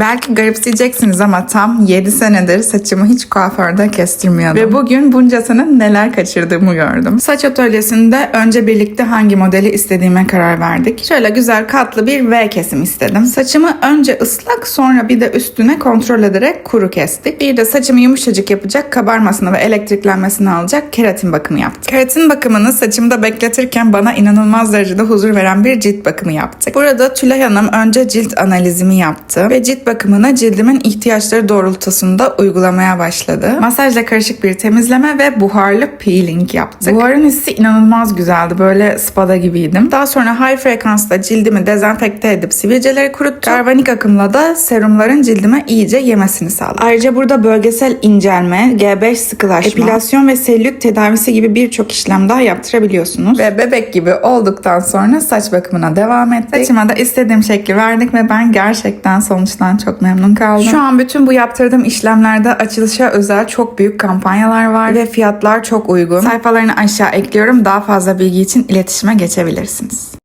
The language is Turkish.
Belki garipseyeceksiniz ama tam 7 senedir saçımı hiç kuaförde kestirmiyordum. Ve bugün bunca sene neler kaçırdığımı gördüm. Saç atölyesinde önce birlikte hangi modeli istediğime karar verdik. Şöyle güzel katlı bir V kesim istedim. Saçımı önce ıslak sonra bir de üstüne kontrol ederek kuru kestik. Bir de saçımı yumuşacık yapacak, kabarmasını ve elektriklenmesini alacak keratin bakımı yaptık. Keratin bakımını saçımda bekletirken bana inanılmaz derecede huzur veren bir cilt bakımı yaptık. Burada Tülay Hanım önce cilt analizimi yaptı ve cilt bakımını cildimin ihtiyaçları doğrultusunda uygulamaya başladı. Masajla karışık bir temizleme ve buharlı peeling yaptık. Buharın hissi inanılmaz güzeldi. Böyle spada gibiydim. Daha sonra high frekansla cildimi dezenfekte edip sivilceleri kuruttuk. Galvanik akımla da serumların cildime iyice yemesini sağladı. Ayrıca burada bölgesel incelme, G5 sıkılaşma, epilasyon ve selülit tedavisi gibi birçok işlem daha yaptırabiliyorsunuz. Ve bebek gibi olduktan sonra saç bakımına devam ettik. Saçıma da istediğim şekli verdik ve ben gerçekten sonuçtan çok memnun kaldım. Şu an bütün bu yaptırdığım işlemlerde açılışa özel çok büyük kampanyalar var ve fiyatlar çok uygun. Sayfalarını aşağı ekliyorum. Daha fazla bilgi için iletişime geçebilirsiniz.